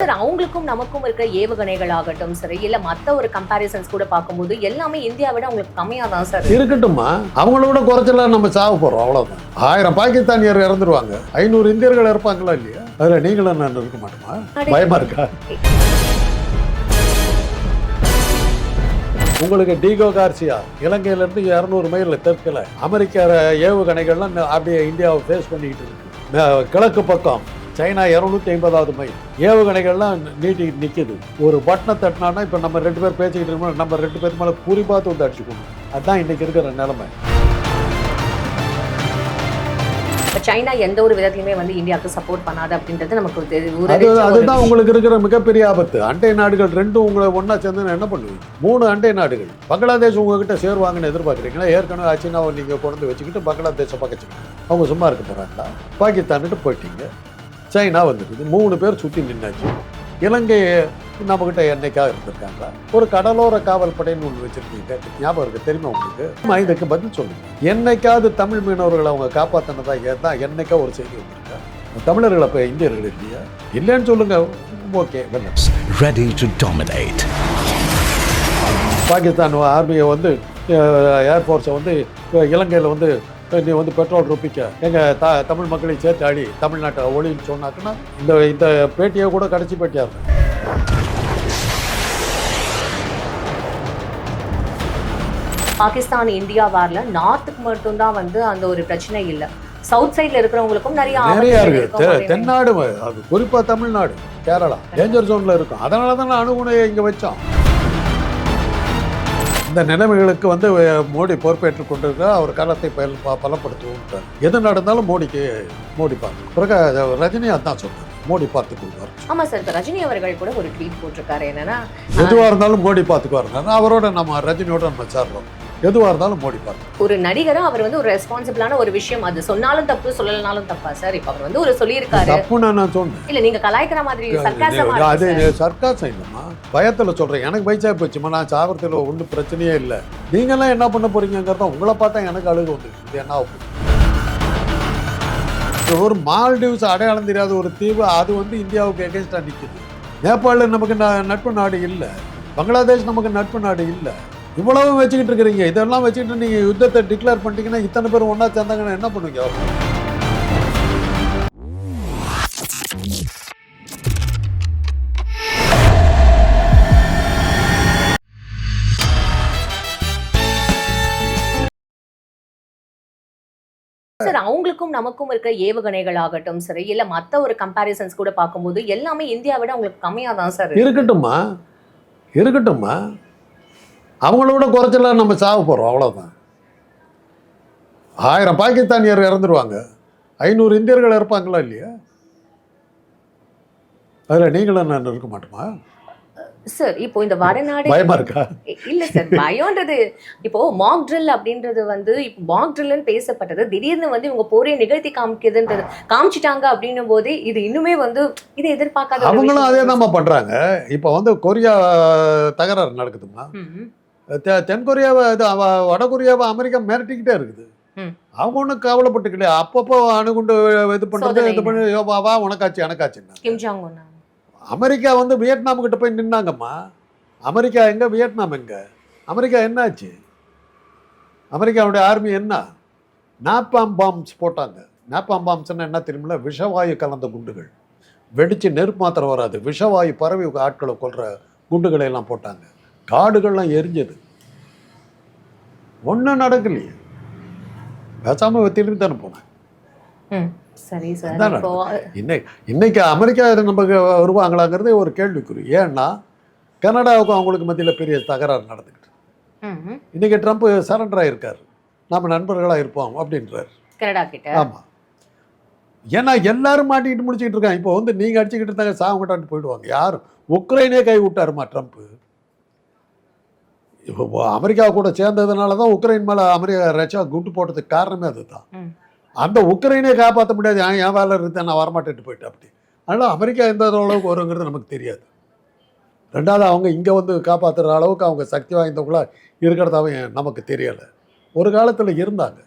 Sir அவங்களுக்கும் நமக்கும் இருக்க ஏவுகணைகள் ஆகட்டும் சரி இல்ல மத்த ஒரு கம்பாரிசன்ஸ் கூட பார்க்கும்போது எல்லாமே இந்தியா விட உங்களுக்கு கம்மியா தான் சார் இருக்கட்டும்மா. அவங்கள விட குறைச்சல நம்ம சாக போறோம் அவ்வளவுதான். ஆயிரம் பாகிஸ்தானியர் இறந்துருவாங்க. ஐநூறு இந்தியர்கள் இருப்பாங்களா இல்லையா? அதுல நீங்களும் நான் இருக்க மாட்டோமா? பயமா இருக்கா? உங்களுக்கு டீகோ கார்சியா இலங்கையில இருந்து இருநூறு மைல் தெற்குல அமெரிக்க ஏவுகணைகள்லாம் அப்படியே இந்தியாவை ஃபேஸ் பண்ணிக்கிட்டு இருக்கு. கிழக்கு பக்கம் சைனா இருநூத்தி ஐம்பதாவது மைல் ஏவுகணைகள்லாம் நீட்டி நிக்குது. ஒரு பட்டனை தட்டினான்னா இப்போ நம்ம ரெண்டு பேர் பேசிக்கிட்டு இருக்கோம். நம்ம ரெண்டு பேர் மேலே குறி பார்த்து வந்து அடிச்சுக்கணும் அதுதான் இன்னைக்கு இருக்கிற நிலைமை. சைனா எந்த ஒரு விதத்திலுமே வந்து இந்தியாவுக்கு சப்போர்ட் பண்ணாது அப்படின்றது நமக்கு அது அதுதான் உங்களுக்கு இருக்கிற மிகப்பெரிய ஆபத்து. அண்டை நாடுகள் ரெண்டும் உங்களை ஒண்ணா சேர்ந்து என்ன பண்ணுவீங்க மூணு அண்டை நாடுகள். பங்களாதேஷ் உங்ககிட்ட சேருவாங்கன்னு எதிர்பார்க்குறீங்களா? ஏற்கனவே சீனாவை நீங்க கொண்டு வச்சுக்கிட்டு பங்களாதேஷை பக்கச்சுக்கிட்டு அவங்க சும்மா இருக்க போறாங்களா? பாகிஸ்தான்கிட்ட போயிட்டீங்க. சைனா வந்துருக்குது. மூணு பேர் சுத்தி நின்னாச்சு. இலங்கை நம்மகிட்ட என்னைக்காக இருந்திருக்காங்களா ஒரு கடலோர காவல் படைன்னு ஒன்று வச்சிருக்கீங்க. ஞாபகம் இருக்கு? தெரியுமா உங்களுக்கு? இதுக்கு பதில் சொல்லுங்க. என்னைக்காவது தமிழ் மீனவர்களை அவங்க காப்பாத்தினதா தான் என்னைக்கா ஒரு செய்தி வந்திருக்கா? தமிழர்கள் அப்ப இந்தியர்கள் இல்லையா? இல்லைன்னு சொல்லுங்க. Okay ready to dominate. Pakistan ஆர்மியை வந்து ஏர்ஃபோர்ஸை வந்து இலங்கையில் வந்து நீ வந்து பெட்ரோல் ருப்பிக்க. எங்கள் த தமிழ் மக்களை சேர்த்து அடி தமிழ்நாட்டை ஒளின்னு சொன்னாக்குன்னா இந்த இந்த பேட்டியை கூட கடைசி பேட்டியாக இருக்கும். பாகிஸ்தான் இந்தியா வார்ல நார்த்துக்கு மட்டும் தான் வந்து அந்த ஒரு பிரச்சனை இல்ல. சவுத் சைடுல இருக்கிறவங்களுக்கும் நிறைய நிறைய இருக்கு. தென்னாடு அது குறிப்பாக தமிழ்நாடு கேரளா டேஞ்சர் ஜோனில் இருக்கும். அதனால தான் அணுகுணையை இங்கே வச்சோம். இந்த நிலைமைகளுக்கு வந்து மோடி பொறுப்பேற்றுக் கொண்டிருக்க அவர் காலத்தை பல- ப- பலப்படுத்துவோம் எது நடந்தாலும் மோடிக்கு மோடி பார்த்து பிறகு ரஜினி அதான் சொல்றாரு மோடி பார்த்துக் கொள்வார் ஆமா சார் இப்ப ரஜினி அவர்கள் கூட ஒரு ட்வீட் போட்டிருக்காரு. என்னன்னா எதுவாக இருந்தாலும் மோடி பார்த்துக்குவார். அவரோட நம்ம ரஜினியோட நம்ம சேர்றோம். எதுவாக இருந்தாலும் மோடி ஒரு நடிகரா அவர் வந்து ஒரு ரெஸ்பான்சிபிளான ஒரு விஷயம். அது சொன்னாலும் தப்பு சொல்லலனாலும் தப்பா? சார் இப்ப அவர் வந்து ஒரு சொல்லியிருக்காரு. தப்புன்னு நான் சொன்னேன். இல்ல நீங்க கலாய்க்கிற மாதிரி அது. சர்க்காசம் இல்லைம்மா. பயத்தில் சொல்கிறேன் எனக்கு வயசாக போச்சுமா நான் சாவரத்தில் ஒன்றும் பிரச்சனையே இல்லை. நீங்களாம் என்ன பண்ண போறீங்கிறத உங்களை பார்த்தா எனக்கு அழுகு வந்துருக்கு இது என்ன ஒரு மால்டீவ்ஸ் அடையாளம் தெரியாத ஒரு தீவு அது வந்து இந்தியாவுக்கு எகென்ஸ்டாக நிற்குது நேபாளில் நமக்கு நட்பு நாடு இல்லை. பங்களாதேஷ் நமக்கு நட்பு நாடு இல்லை. இவ்வளவு வச்சுக்கிட்டு இருக்கிறீங்க. இதெல்லாம் வச்சுக்கிட்டு நீங்கள் யுத்தத்தை டிக்ளேர் பண்ணிட்டீங்கன்னா இத்தனை பேர் ஒன்றா சேர்ந்தாங்கன்னா என்ன பண்ணுவீங்க? சார் அவங்களுக்கும் நமக்கும் இருக்க ஏவுகணைகள் ஆகட்டும் சரி இல்ல மத்த ஒரு கம்பாரிசன்ஸ் கூட பார்க்கும்போது எல்லாமே இந்தியா விட உங்களுக்கு கம்மியா தான் சார் இருக்கு. இருக்கட்டும்மா. இருக்கட்டும்மா. அவங்கள விட குறைச்சல நம்ம சாக போகிறோம் அவ்வளோதான் ஆயிரம் பாகிஸ்தானியர் இறந்துருவாங்க. ஐநூறு இந்தியர்கள் இருப்பாங்களா இல்லையா? அதில் நீங்களும் நான் இருக்க மாட்டோமா? சார் இப்போ இந்த வடநாடு பயமா இருக்கா? இல்ல சார் பயம்ன்றது இப்போ மாக் ட்ரில் அப்படின்றது வந்து இப்போ மாக் ட்ரில்னு பேசப்பட்டது திடீர்னு வந்து இவங்க போரே நிகழ்த்தி காமிக்குதுன்றது காமிச்சிட்டாங்க அப்படின்னும் போதே இது இன்னுமே வந்து இதை எதிர்பார்க்காத அவங்களும். அதே தான்மா பண்ணுறாங்க இப்போ வந்து கொரியா தகராறு நடக்குதுமா ம், தெ- தென் கொரியாவை இது அவ- வட கொரியாவை அமெரிக்கா மிரட்டிக்கிட்டே இருக்குது. அவங்க ஒன்றும் கவலைப்பட்டுக்கலையே அப்பப்போ அணுகுண்டு இது பண்ணுறது இது பண்ணி வா, உனக்காச்சு எனக்காச்சுன்னா அமெரிக்கா வந்து வியட்நாம் கிட்ட போய் நின்னாங்கம்மா. அமெரிக்கா எங்க வியட்நாம் எங்க? அமெரிக்கா என்னாச்சு? அமெரிக்காவுடைய ஆர்மி என்ன? நாப்பாம் பாம்ஸ் போட்டாங்க. நாப்பாம் பாம்ஸ்னா என்ன தெரியுமில்ல? விஷவாயு கலந்த குண்டுகள். வெடிச்சு நெருப்பு மாத்திரம் வராது. விஷவாயு பரவி ஆட்களை கொல்ற குண்டுகளை எல்லாம் போட்டாங்க. காடுகள்லாம் எரிஞ்சது. ஒன்றும் நடக்கலையே. பேசாம திரும்பி தானே போனேன். சரி சார். இன்னைக்கு இன்னைக்கு அமெரிக்கா நமக்கு வருவாங்களாங்கிறது ஒரு கேள்விக்குறி. ஏன்னா கனடாவுக்கும் அவங்களுக்கு மத்தியில் பெரிய தகராறு நடந்துக்கிட்டு. இன்னைக்கு ட்ரம்ப் சரண்டர் ஆயிருக்காரு. நாம நண்பர்களாக இருப்போம் அப்படின்றாரு. ஆமாம் ஏன்னா எல்லாரும் மாட்டிக்கிட்டு முடிச்சுக்கிட்டு இருக்காங்க. இப்போ வந்து நீங்கள் அடிச்சுக்கிட்டு இருந்தாங்க சாவங்கட்டான்ட்டு போயிடுவாங்க. யாரும் உக்ரைனே கை விட்டாருமா ட்ரம்ப்? இப்போ அமெரிக்கா கூட சேர்ந்ததுனால தான் உக்ரைன் மேலே அமெரிக்கா ரஷ்யா குண்டு போட்டதுக்கு காரணமே அதுதான். அந்த உக்ரைனே காப்பாற்ற முடியாது. என் என் வேலை இருந்து நான் வரமாட்டேன்ட்டு போயிட்டேன் அப்படி. அதனால் அமெரிக்கா எந்த அளவுக்கு வருங்கிறது நமக்கு தெரியாது. ரெண்டாவது அவங்க இங்கே வந்து காப்பாற்றுற அளவுக்கு அவங்க சக்தி வாய்ந்தவங்களா இருக்கிறதாவும் நமக்கு தெரியலை. ஒரு காலத்தில் இருந்தாங்க.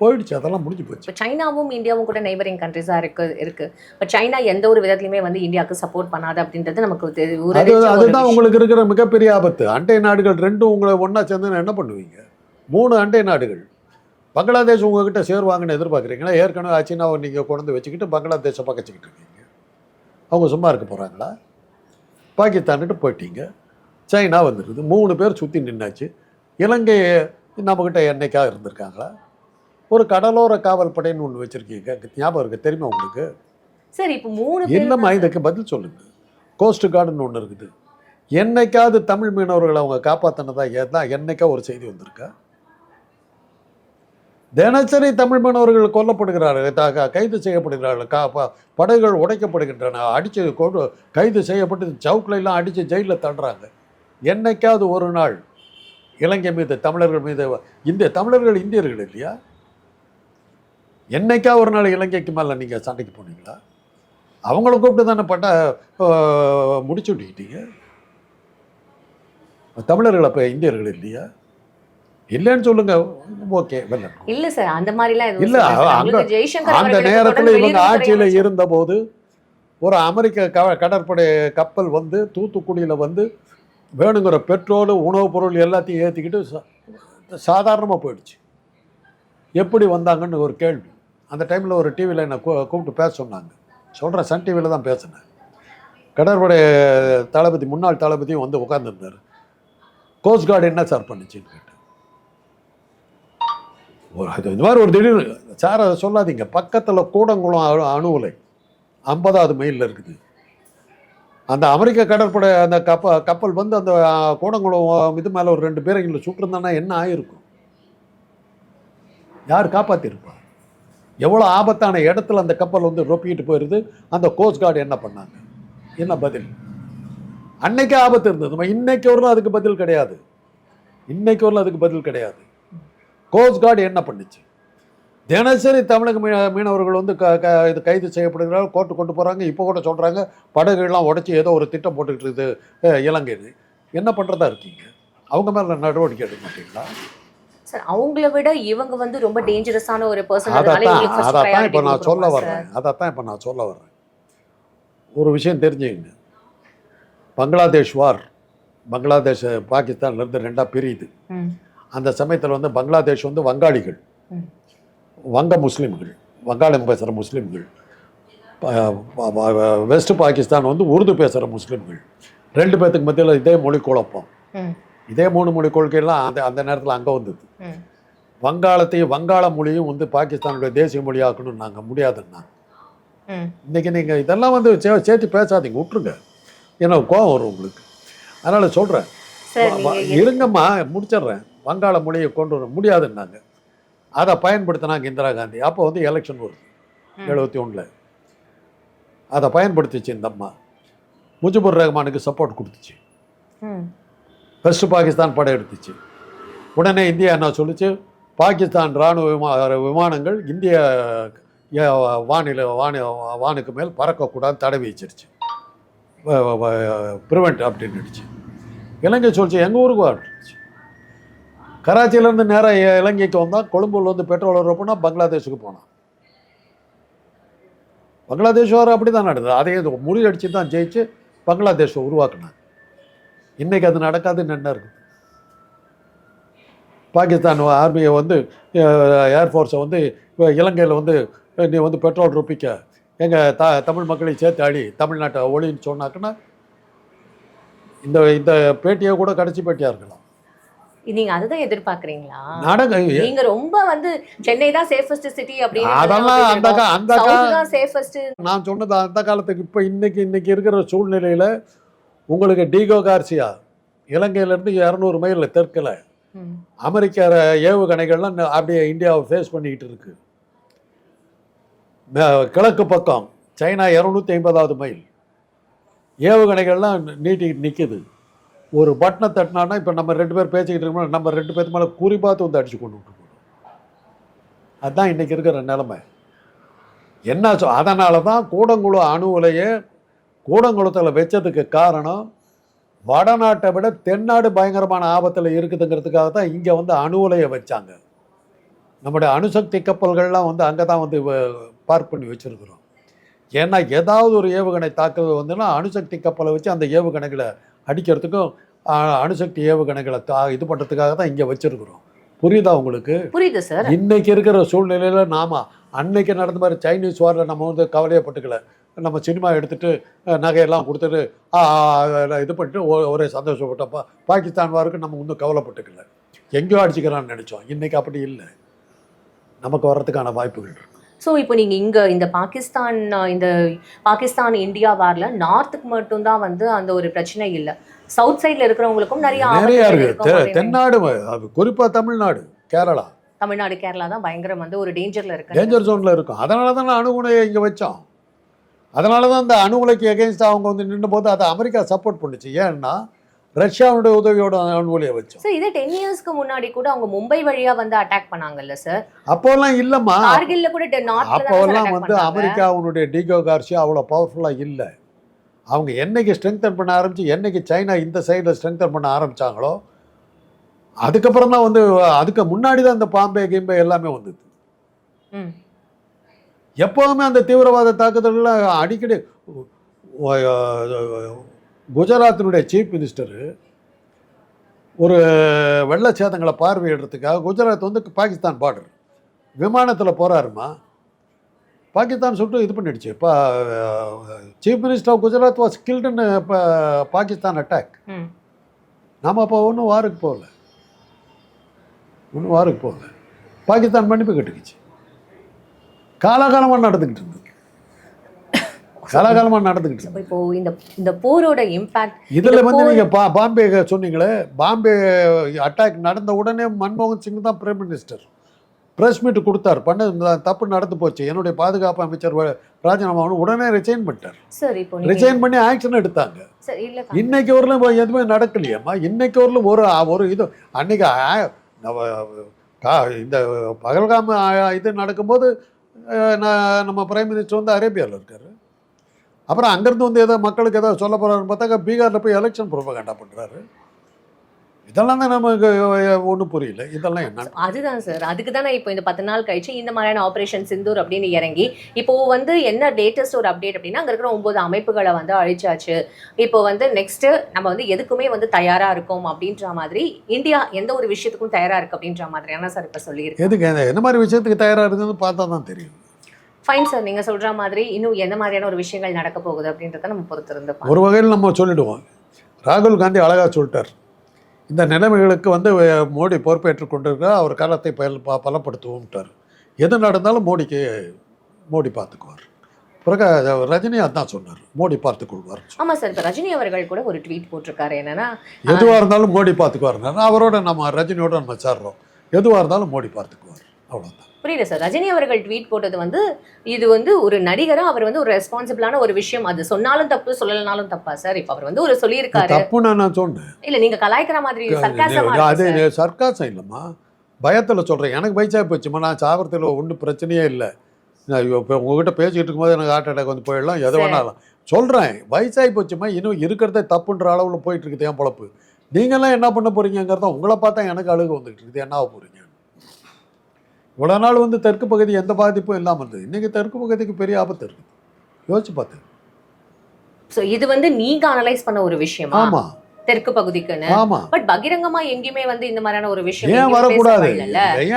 போயிடுச்சு அதெல்லாம் முடிஞ்சு போச்சு. இப்போ சைனாவும் இந்தியாவும் கூட நெய்பரிங் கண்ட்ரிஸாக இருக்கு இருக்கு. இப்போ சைனா எந்த ஒரு விதத்துலையுமே வந்து இந்தியாவுக்கு சப்போர்ட் பண்ணாது அப்படின்றது நமக்கு அதுதான். உங்களுக்கு இருக்கிற மிகப்பெரிய ஆபத்து. அண்டை நாடுகள் ரெண்டும் உங்களை ஒன்றா சேர்ந்து என்ன பண்ணுவீங்க? மூணு அண்டை நாடுகள். பங்களாதேஷ் உங்ககிட்ட சேருவாங்கன்னு எதிர்பார்க்குறீங்களா? ஏற்கனவே ஆச்சுன்னா நீங்கள் கொண்டு வச்சுக்கிட்டு பங்களாதேஷை பக்கச்சிக்கிட்டு இருக்கீங்க. அவங்க சும்மா இருக்க போகிறாங்களா பாகிஸ்தான்கிட்ட போயிட்டீங்க. சைனா வந்துருக்குது மூணு பேர் சுற்றி நின்னாச்சு. இலங்கை நம்மக்கிட்ட என்னைக்கா இருந்திருக்காங்களா? ஒரு கடலோர காவல் படைன்னு ஒன்று வச்சுருக்கீங்க ஞாபகம் இருக்கு? தெரியுமா உங்களுக்கு? சரி இப்போ மூணு இல்லைம்மா இதுக்கு பதில் சொல்லுங்க. கோஸ்ட் கார்டுன்னு ஒன்று இருக்குது. என்னைக்காவது தமிழ் மீனவர்களை அவங்க காப்பாற்றினதா ஏதா என்னைக்கா ஒரு செய்தி வந்திருக்கா? தினசரி தமிழ் மீனவர்கள் கொல்லப்படுகிறார்கள். கைது செய்யப்படுகிறார்கள். கா படகுகள் உடைக்கப்படுகின்றன. அடித்து கொண்டு கைது செய்யப்பட்டு சவுக்கில் எல்லாம் அடித்து ஜெயிலில் தள்ளுறாங்க. என்னைக்காவது ஒரு நாள் இலங்கை மீது தமிழர்கள் மீது இந்த தமிழர்கள் இந்தியர்கள் இல்லையா? என்னைக்கா ஒரு நாள் இலங்கைக்கு மேலே நீங்கள் சண்டைக்கு போனீங்களா? அவங்கள கூப்பிட்டு தானே பட்டா முடிச்சு விட்டுக்கிட்டீங்க? தமிழர்கள் அப்போ இந்தியர்கள் இல்லையா? இல்லைன்னு சொல்லுங்க. ஓகே இல்ல சார் அந்த மாதிரிலாம் இல்ல, அந்த நேரத்தில் இவங்க ஆட்சியில். இருந்தபோது ஒரு அமெரிக்க க கடற்படை கப்பல் வந்து தூத்துக்குடியில் வந்து வேணுங்கிற பெட்ரோல் உணவுப் பொருள் எல்லாத்தையும் ஏற்றிக்கிட்டு சாதாரணமாக போயிடுச்சு. எப்படி வந்தாங்கன்னு ஒரு கேள்வி. அந்த டைமில் ஒரு டிவியில் என்னை கூ- கூப்பிட்டு பேச சொன்னாங்க. சொல்கிறேன் சன் டிவியில் தான் பேசினேன். கடற்படை தளபதி முன்னாள் தளபதியும் வந்து உட்காந்துருந்தார் கோஸ்ட் கார்டு என்ன சார் பண்ணுச்சுன்னு கேட்டேன். ஒரு அது இந்த மாதிரி ஒரு திடீர்னு சார் அதை சொல்லாதீங்க. பக்கத்தில் கூடங்குளம் அணு அணு உலை ஐம்பதாவது மைலில் இருக்குது. அந்த அமெரிக்க கடற்படை அந்த கப்ப கப்பல் வந்து அந்த கூடங்குளம் இது மேலே ஒரு ரெண்டு பேரைங்களை சுட்டிருந்தானா என்ன ஆகிருக்கும் யார் காப்பாற்றிருப்பா எவ்வளோ ஆபத்தான இடத்துல அந்த கப்பல் வந்து ரொப்பிக்கிட்டு போயிருது? அந்த கோஸ்ட் கார்டு என்ன பண்ணாங்க? என்ன பதில்? அன்னைக்கு ஆபத்து இருந்தது. இன்னைக்கு வரலாம் அதுக்கு பதில் கிடையாது. இன்னைக்கு வரலாம் அதுக்கு பதில் கிடையாது. கோஸ்ட் கார்டு என்ன பண்ணுச்சு? தினசரி தமிழக மீன மீனவர்கள் வந்து க க இது கைது செய்யப்படுகிறார்கள். கோர்ட்டு கொண்டு போகிறாங்க இப்போ கூட சொல்கிறாங்க படகுகள்லாம் உடைச்சி ஏதோ ஒரு திட்டம் போட்டுக்கிட்டு இருக்குது இலங்கைன்னு. என்ன பண்ணுறதா இருக்கீங்க? அவங்க மேலே நடவடிக்கை எடுக்க மாட்டீங்களா? சார் அவங்கள விட இவங்க வந்து ரொம்ப டேஞ்சரஸான ஒரு பர்சன் அதைத்தான் அதைத்தான் இப்போ நான் சொல்ல வர்றேன். அதைத்தான் இப்போ நான் சொல்ல வர்றேன். ஒரு விஷயம் தெரிஞ்சுக்கங்க. பங்களாதேஷ் வார் பங்களாதேஷ் பாகிஸ்தான்லேருந்து ரெண்டாக பிரியுது. அந்த சமயத்தில் வந்து பங்களாதேஷ் வந்து வங்காளிகள். வங்க முஸ்லீம்கள். வங்காளம் பேசுகிற முஸ்லீம்கள். வெஸ்ட் பாகிஸ்தான் வந்து உருது பேசுகிற முஸ்லீம்கள். ரெண்டு பேர்த்துக்கு மத்தியில் இதே மொழி குழப்பம். இதே மூணு மொழி கொள்கையெல்லாம் அந்த அந்த நேரத்தில் அங்கே வந்தது. வங்காளத்தையும் வங்காள மொழியும் வந்து பாகிஸ்தானுடைய தேசிய மொழியாக்கணும்னு நாங்கள் முடியாதுன்னா இன்றைக்கி நீங்கள் இதெல்லாம் வந்து சே சேர்த்து பேசாதீங்க விட்ருங்க ஏன்னா கோவம் வரும் உங்களுக்கு. அதனால் சொல்கிறேன் இருங்கம்மா முடிச்சிடுறேன். வங்காள மொழியை கொண்டு வர முடியாதுன்னாங்க அதை பயன்படுத்தினாங்க இந்திரா காந்தி. அப்போ வந்து எலெக்ஷன் வருது. எழுபத்தி ஒன்றில் அதை பயன்படுத்திச்சு இந்த அம்மா. முஜிபுர் ரஹ்மானுக்கு சப்போர்ட் கொடுத்துச்சு. ஃபஸ்ட்டு பாகிஸ்தான் படம் எடுத்துச்சு உடனே இந்தியா என்ன சொல்லிச்சு? பாகிஸ்தான் இராணுவ விமா விமானங்கள் இந்திய வானில வானிலை வானி வானுக்கு மேல் பறக்கக்கூடாது தடை வச்சிருச்சு ப்ரிவெண்ட் அப்படின்னுடுச்சு இலங்கை சொல்லிச்சு எங்கள் ஊருக்கு வந்துச்சு கராச்சியிலேருந்து நேராக இலங்கைக்கு வந்தால் கொழும்புல வந்து பெட்ரோல் வரப்போனா பங்களாதேஷுக்கு போனான். பங்களாதேஷ் வர அப்படி தான் நடந்தது. அதையும் இது முறியடிச்சு தான் ஜெயிச்சு பங்களாதேஷை உருவாக்குனாங்க. இன்னைக்கு அது நடக்காதுன்னு என்ன இருக்குது பாகிஸ்தான் ஆர்மியை வந்து ஏர்ஃபோர்ஸை வந்து இலங்கையில் வந்து நீ வந்து பெட்ரோல் ருப்பிக்க எங்கள் த தமிழ் மக்களை சேர்த்து அடி தமிழ்நாட்டை ஒளின்னு சொன்னாக்குன்னா இந்த இந்த பேட்டியை கூட கடைசி பேட்டியாக இருக்கலாம். நீங்க அதுதான் எதிர்பார்க்கறீங்களா? நீங்க ரொம்ப வந்து சென்னை தான் சேஃபஸ்ட் சிட்டி அப்படின்னு அதெல்லாம் அந்த அந்த சேஃபஸ்ட் நான் சொன்னது அந்த காலத்துக்கு இப்போ இன்னைக்கு இன்னைக்கு இருக்கிற சூழ்நிலையில் உங்களுக்கு டீகோ கார்சியா இலங்கையிலேருந்து இரநூறு மைல் தெற்கில். அமெரிக்க ஏவுகணைகள்லாம் அப்படியே இந்தியாவை ஃபேஸ் பண்ணிக்கிட்டு இருக்கு. கிழக்கு பக்கம் சைனா இரநூத்தி ஐம்பதாவது மைல். ஏவுகணைகள்லாம் நீட்டிக்கிட்டு நிற்குது ஒரு பட்டனை தட்டினான்னா இப்போ நம்ம ரெண்டு பேர் பேசிக்கிட்டு இருக்கோம் நம்ம ரெண்டு பேர்த்து மேலே குறி பார்த்து வந்து அடிச்சு கொண்டு விட்டு போகணும் அதுதான் இன்றைக்கி இருக்கிற நிலைமை. என்ன சொ அதனால தான் கூடங்குளம் அணு உலையை கூடங்குளத்தில் வச்சதுக்கு காரணம் வடநாட்டை விட தென்னாடு பயங்கரமான ஆபத்தில் இருக்குதுங்கிறதுக்காக தான் இங்கே வந்து அணு உலையை வச்சாங்க. நம்முடைய அணுசக்தி கப்பல்கள்லாம் வந்து அங்கே தான் வந்து பார்க் பண்ணி வச்சுருக்குறோம். ஏன்னா ஏதாவது ஒரு ஏவுகணை தாக்குதல் வந்துன்னா அணுசக்தி கப்பலை வச்சு அந்த ஏவுகணைகளை அடிக்கிறதுக்கும் அணுசக்தி ஏவுகணைகளை தா இது பண்ணுறதுக்காக தான் இங்கே வச்சுருக்குறோம். புரியுதா உங்களுக்கு? புரியுது சார். இன்னைக்கு இருக்கிற சூழ்நிலையில நாம அன்னைக்கு நடந்த மாதிரி சைனீஸ் வாரில் நம்ம வந்து கவலையப்பட்டுக்கல. நம்ம சினிமா எடுத்துட்டு அஹ், நகையெல்லாம் கொடுத்துட்டு இது பண்ணிட்டு ஒரே சந்தோஷப்பட்டோம் பா பாகிஸ்தான் வாருக்கு நம்ம இன்னும் கவலைப்பட்டுக்கல. எங்கேயோ அடிச்சுக்கிறான்னு நினைச்சோம். இன்னைக்கு அப்படி இல்லை. நமக்கு வர்றதுக்கான வாய்ப்புகள் ஸோ இப்போ நீங்க இங்க இந்த பாகிஸ்தான் இந்த பாகிஸ்தான் இந்தியா வார்ல நார்த்துக்கு மட்டும்தான் வந்து அந்த ஒரு பிரச்சனை இல்ல. சவுத் சைடுல இருக்கிறவங்களுக்கும் நிறைய நிறைய ஆபத்துகள் இருக்கு. இருக்கும் தெ- அப்படின்னு. தென்னாடு அது குறிப்பா தமிழ்நாடு கேரளா. தமிழ்நாடு கேரளா தான் பயங்கரம் வந்து ஒரு டேஞ்சர்ல இருக்கு. டேஞ்சர் ஜோன்ல இருக்கும். அதனால தான் அணுகுணையை இங்கே வச்சோம். அதனால தான் அந்த அணுகுலைக்கு எகென்ஸ்டாக அவங்க வந்து நின்ற போது அதை அமெரிக்கா சப்போர்ட் பண்ணுச்சு. ஏன்னா ரஷ்யாவுடைய உதவியோட அணுகுலையை வச்சோம். சார் இதே டென் இயர்ஸ்க்கு முன்னாடி கூட அவங்க மும்பை வழியா வந்து அட்டாக் பண்ணாங்கல்ல சார் அப்போல்லாம் இல்லைம்மா. கார்கில்ல கூட அப்போல்லாம் வந்து அமெரிக்காவுடைய டிகோ கார்சியா அவ்வளோ பவர்ஃபுல்லாக இல்லை. அவங்க என்னைக்கு ஸ்ட்ரெங்தன் பண்ண ஆரம்பிச்சு என்னைக்கு சைனா இந்த சைடில் ஸ்ட்ரெங்தன் பண்ண ஆரம்பிச்சாங்களோ அதுக்கப்புறம் தான் வந்து அதுக்கு முன்னாடி தான் இந்த பாம்பே கிம்பே எல்லாமே வந்தது. ம் எப்போவுமே அந்த தீவிரவாத தாக்குதல்கள் அடிக்கடி குஜராத்தினுடைய சீஃப் மினிஸ்டரு ஒரு வெள்ள சேதங்களை பார்வையிடுறதுக்காக குஜராத் வந்து பாகிஸ்தான் பார்டர் விமானத்தில் போகிறாருமா பாகிஸ்தான் சுட்டு இது பண்ணிடுச்சு. இப்போ chief minister of Gujarat was கில்டுன்னு இப்போ பாகிஸ்தான் அட்டாக் நாம் அப்போ ஒன்றும் வாருக்கு போகல. ஒன்றும் வாருக்கு போகல. பாகிஸ்தான் மன்னிப்பு கட்டுக்குச்சு. காலாகாலமாக நடந்துக்கிட்டு இருந்தது காலாகாலமாக நடந்துக்கிட்டு இருந்தது இப்போ இந்த இந்த போரோட இம்பாக்ட் இதில் வந்து நீங்கள் பா பாம்பே சொன்னீங்களே பாம்பே அட்டாக் நடந்த உடனே மன்மோகன் சிங் தான் பிரைம் மினிஸ்டர் ப்ரெஸ் மீட் கொடுத்தார். பண்ண தப்பு நடந்து போச்சு. என்னுடைய பாதுகாப்பு அமைச்சர் ராஜினாமாவும் உடனே ரிசைன் பண்ணிட்டார். சார் இப்போ ரிசைன் பண்ணி ஆக்ஷன் எடுத்தாங்க. இன்னைக்கு வரலும் எதுவுமே நடக்கலையேம்மா. இன்னைக்கு வரலும் ஒரு ஒரு இது அன்னைக்கு இந்த பகல்காம இது நடக்கும்போது நம்ம பிரைம் மினிஸ்டர் வந்து அரேபியாவில் இருக்கார். அப்புறம் அங்கேருந்து வந்து ஏதோ மக்களுக்கு எதாவது சொல்ல போகிறாருன்னு பார்த்தாக்கா பீகாரில் போய் எலெக்ஷன் ப்ரொபகண்டா பண்ணுறாரு இதெல்லாம் தான் நமக்கு ஒன்றும் புரியல. இதெல்லாம் என்ன? அதுதான் சார் அதுக்கு தானே இப்போ இந்த பத்து நாள் கழிச்சு இந்த மாதிரியான ஆபரேஷன் சிந்தூர் அப்படின்னு இறங்கி இப்போ வந்து என்ன லேட்டஸ்ட் ஒரு அப்டேட் அப்படின்னா அங்க இருக்கிற ஒன்பது அமைப்புகளை வந்து அழிச்சாச்சு. இப்போ வந்து நெக்ஸ்ட் நம்ம வந்து எதுக்குமே வந்து தயாரா இருக்கோம் அப்படின்ற மாதிரி இந்தியா எந்த ஒரு விஷயத்துக்கும் தயாரா இருக்கு அப்படின்ற மாதிரியான சார் இப்போ சொல்லியிருக்கு எதுக்கு? என்ன- மாதிரி விஷயத்துக்கு தயாராக இருக்குதுன்னு பார்த்தா தான் தெரியும். ஃபைன் சார் நீங்க சொல்ற மாதிரி இன்னும் எந்த மாதிரியான ஒரு விஷயங்கள் நடக்க போகுது அப்படின்றத நம்ம பொறுத்திருந்து. ஒரு வகையில் நம்ம சொல்லிடுவோம். ராகுல் காந்தி அழகாக சொல்லிட்டார். இந்த நிலைமைகளுக்கு வந்து மோடி பொறுப்பேற்றுக் கொண்டிருக்கிறார். அவர் காலத்தை பயல் ப பலப்படுத்துவோம்ட்டார். எது நடந்தாலும் மோடிக்கு மோடி பார்த்துக்குவார். பிறகு ரஜினி அதான் சொன்னார். மோடி பார்த்துக்கொள்வார் ஆமா சார் இப்போ ரஜினி அவர்கள் கூட ஒரு ட்வீட் போட்டிருக்காரு என்னன்னா எதுவாக இருந்தாலும் மோடி பார்த்துக்குவார் அவரோட நம்ம ரஜினியோட நம்ம சேர்றோம். எதுவாக இருந்தாலும் மோடி பார்த்துக்குவார். அவ்வளோதான் புரியல சார். ரஜினி அவர்கள் ட்வீட் போட்டது வந்து இது வந்து ஒரு நடிகரா அவர் வந்து ஒரு ரெஸ்பான்சிபிளான ஒரு விஷயம். அது சொன்னாலும் தப்பு சொல்லலனாலும் தப்பா சார்? இப்போ அவர் வந்து ஒரு சொல்லியிருக்காரு. தப்புன்னு நான் சொன்னேன். இல்ல நீங்க கலாய்க்கிற மாதிரி அது. சர்க்காசம் இல்லைம்மா. பயத்தில் சொல்கிறேன் எனக்கு வயசாக போச்சுமா நான் சாவரத்தில் ஒன்றும் பிரச்சனையே இல்லை. நான் இப்போ உங்ககிட்ட பேசிக்கிட்டு இருக்கும்போது எனக்கு ஹார்ட் அட்டாக் வந்து போயிடலாம். எது. வேணாலும். சொல்கிறேன் வயசாகி போச்சுமா இன்னும் இருக்கிறதே தப்புன்ற அளவில் போயிட்டு இருக்குது என் பொழப்பு. நீங்களாம் என்ன பண்ண போறீங்கிறத உங்களை பார்த்தா எனக்கு அழுக வந்துகிட்டு இருக்குது. என்ன ஆக போகிறீங்க இவ்வளோ நாள் வந்து தெற்கு பகுதி எந்த பாதிப்பும் இல்லாமல் இருந்தது. இன்றைக்கி தெற்கு பகுதிக்கு பெரிய ஆபத்து இருக்குது யோசிச்சு பார்த்து சோ இது வந்து நீங்க அனலைஸ் பண்ண ஒரு விஷயமா? ஆமாம் தெற்கு பகுதிக்குன்னு. ஆமாம் பட் பகிரங்கமா எங்கேயுமே வந்து இந்த மாதிரியான ஒரு விஷயம் ஏன் வரக்கூடாது.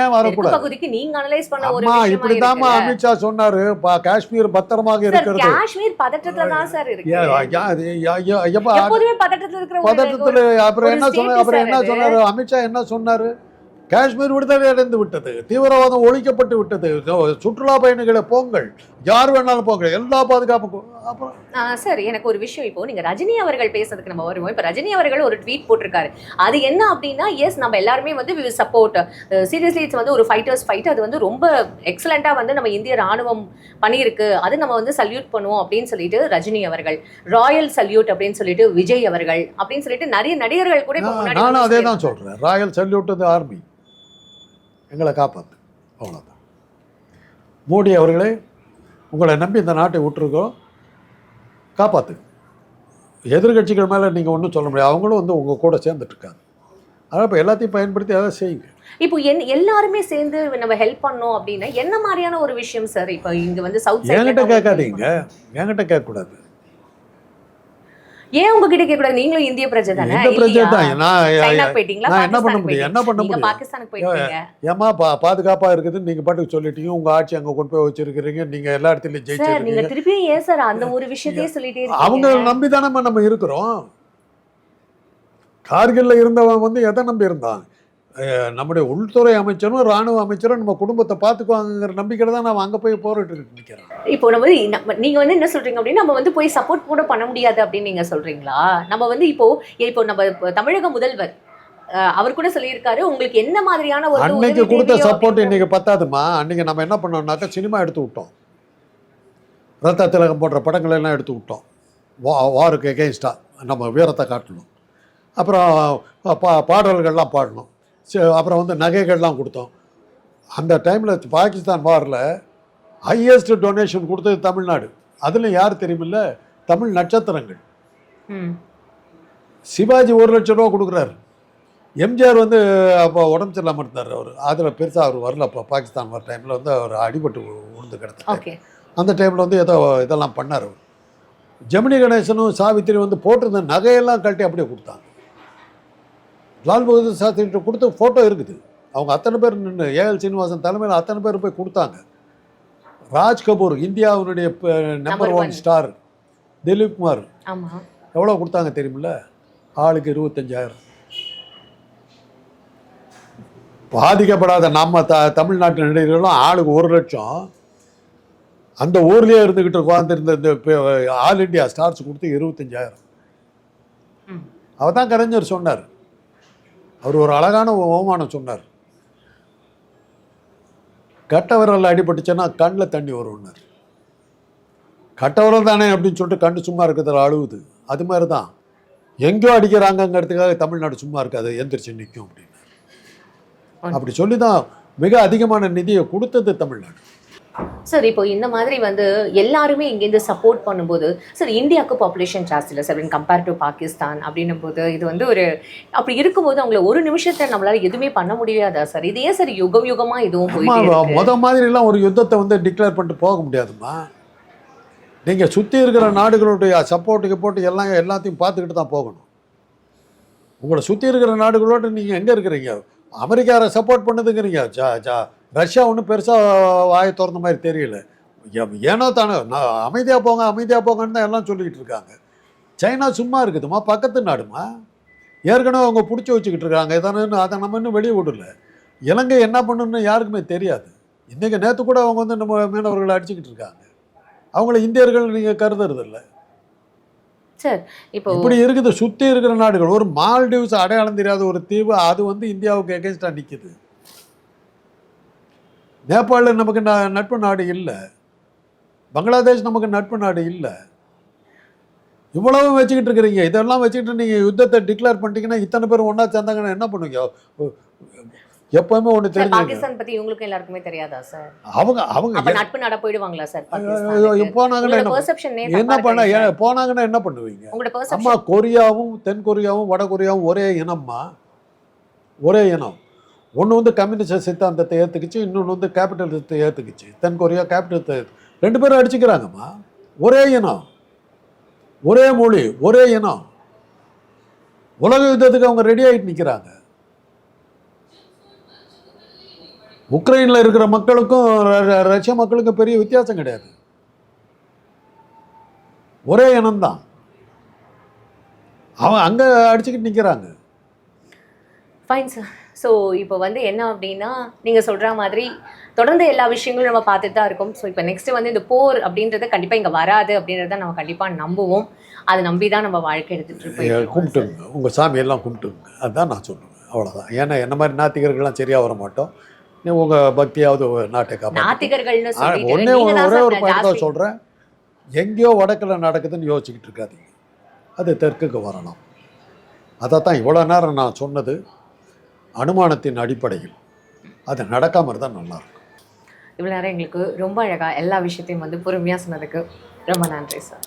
ஏன் வரக்கூடாது? பகுதிக்கு நீங்க அனலைஸ் பண்ண ஒரு விஷயமா இருக்குல்ல. அமித்ஷா சொன்னாரு. காஷ்மீர் பத்திரமாக இருக்கிறது. காஷ்மீர் பதற்றத்துல தான் சார் இருக்கு. எப்போதுமே பதற்றத்துல இருக்கிற பதட்டத்துல அப்புறம் என்ன சொன்ன state அப்புறம் என்ன. சொன்னாரு? அமித்ஷா என்ன சொன்னாரு? காஷ்மீர் விடுதலை அடைந்து விட்டது தீவிரவாதம் ஒழிக்கப்பட்டு விட்டது சுற்றுலா பயணிகளை போங்கள் யார் வேணாலும் போங்கள் எல்லா பாதுகாப்புக்கும். அப்புறம் சார் எனக்கு ஒரு விஷயம் இப்போ நீங்க ரஜினி அவர்கள் பேசுறதுக்கு நம்ம வருவோம். இப்போ ரஜினி அவர்கள் ஒரு ட்வீட் போட்டிருக்காரு. அது என்ன அப்படின்னா எஸ் நம்ம எல்லாருமே வந்து சப்போர்ட் சீரியஸ்லி இட்ஸ் வந்து ஒரு ஃபைட்டர்ஸ் ஃபைட் அது வந்து ரொம்ப எக்ஸலண்டா வந்து நம்ம இந்திய ராணுவம் பண்ணியிருக்கு. அது நம்ம வந்து சல்யூட் பண்ணுவோம் அப்படின்னு சொல்லிட்டு ரஜினி அவர்கள் ராயல் சல்யூட் அப்படின்னு சொல்லிட்டு விஜய் அவர்கள் அப்படின்னு சொல்லிட்டு நிறைய நடிகர்கள் கூட நானும் அதே தான் சொல்றேன். ராயல் சல்யூட் ஆர்மி எங்களை காப்பாத்து. அவ்வளோதான் மோடி அவர்களே உங்களை நம்பி இந்த நாட்டை விட்டுருக்கோம். காப்பாத்து. எதிர்கட்சிகள் மேலே நீங்கள் ஒன்றும் சொல்ல முடியாது. அவங்களும் வந்து உங்கள் கூட சேர்ந்துட்டு இருக்காங்க அதனால் இப்போ எல்லாத்தையும் பயன்படுத்தி அதை செய்யுங்க. இப்போ என் எல்லாருமே சேர்ந்து நம்ம ஹெல்ப் பண்ணோம் அப்படின்னா என்ன மாதிரியான ஒரு விஷயம் சார் இப்போ இங்க வந்து சவுத் என்கிட்ட கேட்காதீங்க. என்கிட்ட கேட்கக்கூடாது. ஏன் உங்ககிட்ட கேட்க கூடாது நீங்களும் இந்திய பிரஜை தானே? பிரச்சனை இல்லையா? தான். நான் போயிட்டீங்களா? என்ன பண்ண முடியும்? என்ன பண்ண நீங்க முடியும்? பாகிஸ்தானுக்கு போயிட்டீங்க. ஏமா பா பாதுகாப்பாக இருக்குதுன்னு நீங்கள் பாட்டுக்கு சொல்லிட்டீங்க. உங்கள் ஆட்சி அங்கே கொண்டு போய் வச்சிருக்கிறீங்க. நீங்கள் எல்லா இடத்துலையும் சார் நீங்க ஜெயிச்சிருக்கீங்க திருப்பியும் ஏன் சார் அந்த ஒரு விஷயத்தையே சொல்லிட்டே அவங்க இருக்கீங்க? நம்பி தானே நம்ம இருக்கிறோம். கார்கில்ல இருந்தவன் வந்து எதை நம்பி இருந்தான்? நம்முடைய உள்துறை அமைச்சரும் ராணுவ அமைச்சரும் நம்ம குடும்பத்தை பார்த்துக்குவாங்கங்கிற நம்பிக்கையில தான் நான் அங்கே போய் போராட்டு நிற்கிறேன் இப்போ நம்ம நம்ம- நீங்க வந்து என்ன சொல்றீங்க அப்படின்னா நம்ம வந்து போய் சப்போர்ட் கூட பண்ண முடியாது அப்படின்னு நீங்க சொல்றீங்களா? நம்ம வந்து இப்போ இப்போ நம்ம தமிழக முதல்வர் அவர் கூட சொல்லியிருக்காரு உங்களுக்கு என்ன மாதிரியான ஒரு அன்னைக்கு கொடுத்த சப்போர்ட் இன்னைக்கு பத்தாதுமா? அன்னைக்கு நம்ம என்ன பண்ணோம்னாக்கா சினிமா எடுத்து விட்டோம். ரத்த திலகம் போன்ற படங்களை எல்லாம் எடுத்து விட்டோம். வா வாருக்கு எகெயின்ஸ்டாக நம்ம வீரத்தை காட்டணும். அப்புறம் பா பாடல்கள்லாம் பாடணும். அப்புறம் வந்து நகைகள்லாம் கொடுத்தோம். அந்த டைமில் பாகிஸ்தான் வாரில் ஹையஸ்ட் டொனேஷன் கொடுத்தது தமிழ்நாடு. அதில் யார் தெரியுமில்ல? தமிழ் நட்சத்திரங்கள். சிவாஜி ஒரு லட்சம் ரூபா கொடுக்குறாரு. எம்ஜிஆர் வந்து அப்போ உடம்பு சரியில்லாமல் இருந்தார் அவர். அதில் பெருசாக அவர் வரல அப்போ பாகிஸ்தான் வர டைமில் வந்து அவர் அடிபட்டு விழுந்து கிடந்தார் அந்த டைமில் வந்து ஏதோ இதெல்லாம் பண்ணார் அவர். ஜெமினி கணேசனும் சாவித்திரி வந்து போட்டிருந்த நகையெல்லாம் கழட்டி அப்படியே கொடுத்தாங்க. லால் பகதூர் சாஸ்திரிகிட்ட கொடுத்த ஃபோட்டோ இருக்குது. அவங்க அத்தனை பேர் நின்று ஏஎல் சீனிவாசன் தலைமையில் அத்தனை பேர் போய் கொடுத்தாங்க. ராஜ் கபூர் இந்தியாவினுடைய number one. Star Dilip Kumar. எவ்வளோ கொடுத்தாங்க தெரியுமில்ல? ஆளுக்கு இருபத்தஞ்சாயிரம். பாதிக்கப்படாத நம்ம த தமிழ்நாட்டு நடிகர்களும் ஆளுக்கு ஒரு லட்சம். அந்த ஊர்லேயே இருந்துக்கிட்டு உட்காந்துருந்த இந்த ஆல் இண்டியா ஸ்டார்ஸ் கொடுத்து இருபத்தஞ்சாயிரம். அவர் தான் கலைஞர் சொன்னார். அவர் ஒரு அழகான ஓமானம் சொன்னார். கட்ட விரல் அடிபட்டுச்சுன்னா கண்ணில் தண்ணி வரும்னார் கட்ட விரல் தானே அப்படின்னு சொல்லிட்டு கண்ணு சும்மா இருக்கிறதுல அழுவுது. அது மாதிரி தான் எங்கேயோ அடிக்கிறாங்கங்கிறதுக்காக தமிழ்நாடு சும்மா இருக்காது எந்திரிச்சு நிற்கும் அப்படின்னு அப்படி சொல்லி தான் மிக அதிகமான நிதியை கொடுத்தது தமிழ்நாடு. சார் இப்போ இந்த மாதிரி வந்து எல்லாருமே இங்கேருந்து சப்போர்ட் பண்ணும்போது சார் இந்தியாவுக்கு பாப்புலேஷன் ஜாஸ்தி இல்லை சார் கம்பேர் டு பாகிஸ்தான் அப்படின்னும் போது இது வந்து ஒரு அப்படி இருக்கும்போது அவங்கள ஒரு நிமிஷத்தை நம்மளால எதுவுமே பண்ண முடியாதா சார்? இது ஏன் சார் யுகம் யுகமா இதுவும் இருக்கு? முத மாதிரிலாம் ஒரு யுத்தத்தை வந்து டிக்ளேர் பண்ணிட்டு போக முடியாதும்மா. நீங்கள் சுற்றி இருக்கிற நாடுகளுடைய சப்போர்ட்டுக்கு போட்டு எல்லாம் எல்லாத்தையும் பார்த்துக்கிட்டு தான் போகணும். உங்களை சுற்றி இருக்கிற நாடுகளோட நீங்கள் எங்கே இருக்கிறீங்க? அமெரிக்காவை சப்போர்ட் பண்ணுதுங்கிறீங்க. ரஷ்யா ஒன்றும் பெருசாக வாயை திறந்த மாதிரி தெரியல. ஏ- ஏனோ தானோ நான் அமைதியாக போங்க அமைதியாக போங்கன்னு தான் எல்லாம் சொல்லிக்கிட்டு இருக்காங்க. சைனா சும்மா இருக்குதுமா? பக்கத்து நாடுமா? ஏற்கனவே அவங்க பிடிச்சி வச்சுக்கிட்டு இருக்காங்க. இதானு அதை நம்ம இன்னும் வெளியே விடல. இலங்கை என்ன பண்ணுன்னு யாருக்குமே தெரியாது. இன்றைக்கி நேற்று கூட அவங்க வந்து நம்ம மீனவர்களை அடிச்சுக்கிட்டு இருக்காங்க. அவங்கள இந்தியர்கள் நீங்கள் கருதுறது இல்லை சார் இப்போ இப்படி இருக்குது சுற்றி இருக்கிற நாடுகள். ஒரு மால்டீவ்ஸ் அடையாளம் தெரியாத ஒரு தீவு அது வந்து இந்தியாவுக்கு எகென்ஸ்டாக நிற்கிது நேபாளில் நமக்கு ந- நட்பு நாடு இல்லை. பங்களாதேஷ் நமக்கு நட்பு நாடு இல்லை. இவ்வளவு வச்சுக்கிட்டு இருக்கிறீங்க. இதெல்லாம் வச்சுக்கிட்டு நீங்கள் யுத்தத்தை டிக்ளேர் பண்ணிட்டீங்கன்னா இத்தனை பேர் ஒன்றா சேர்ந்தாங்கன்னா என்ன பண்ணுவீங்க? எப்பவுமே ஒன்று பாகிஸ்தான் பத்தி இவங்களுக்கும் எல்லாருக்குமே தெரியாதா சார்? அவங்க அவங்க நட்பு நட போயிடுவாங்களா சார்? போனாங்கன்னா என்ன பண்ண போனாங்கன்னா என்ன பண்ணுவீங்க? அம்மா கொரியாவும் தென் கொரியாவும் வட கொரியாவும் ஒரே இனம்மா? ஒரே இனம். ஒன்று வந்து கம்யூனிஸ்ட் சித்தாந்தத்தை ஏற்றுக்குச்சு இன்னொன்று வந்து கேபிட்டலிசத்தை ஏற்றுக்குச்சு தென் கொரியா கேபிட்டலத்தை ரெண்டு பேரும் அடிச்சுக்கிறாங்கம்மா. ஒரே இனம். ஒரே மொழி ஒரே இனம். உலக யுத்தத்துக்கு அவங்க ரெடி ஆகிட்டு நிற்கிறாங்க உக்ரைனில் இருக்கிற மக்களுக்கும் ர- ரஷ்ய மக்களுக்கும் பெரிய வித்தியாசம் கிடையாது. ஒரே இனம்தான். அவன் அங்கே அடிச்சுக்கிட்டு நிற்கிறாங்க ஃபைன் சார் ஸோ இப்போ வந்து என்ன அப்படின்னா நீங்கள் சொல்கிற மாதிரி தொடர்ந்து எல்லா விஷயங்களும் நம்ம பார்த்துட்டு தான் இருக்கோம். ஸோ இப்போ நெக்ஸ்ட் வந்து இந்த போர் அப்படின்றது கண்டிப்பாக இங்கே வராது அப்படின்றத நம்ம கண்டிப்பாக நம்புவோம். அதை நம்பி தான் நம்ம வாழ்க்கை எடுத்துகிட்டு இருக்கோம். கும்பிட்டுங்க. உங்கள் சாமியெல்லாம் கும்பிட்டுங்க. அதுதான் நான் சொல்லுவேன் அவ்வளோதான் ஏன்னா என்ன மாதிரி நாத்திகர்கள்லாம் சரியாக வர மாட்டோம். நீ உங்கள் பக்தியாவது நாட்டை காப்பாற்று நாத்திகர்கள்னு சொல்லிட்டு ஒன்றே ஒரே ஒரு பாயிண்ட் சொல்கிறேன் எங்கேயோ வடக்கில் நடக்குதுன்னு யோசிச்சுக்கிட்டு இருக்காதீங்க. அது தெற்குக்கு வரணும். அதை தான் இவ்வளோ நேரம் நான் சொன்னது. அனுமானத்தின் அடிப்படையில். அது நடக்காமல் இருந்தால் நல்லாயிருக்கும் இவ்வளோ நேரம் எங்களுக்கு ரொம்ப அழகாக எல்லா விஷயத்தையும் வந்து பொறுமையாக சொன்னதுக்கு ரொம்ப நன்றி சார்.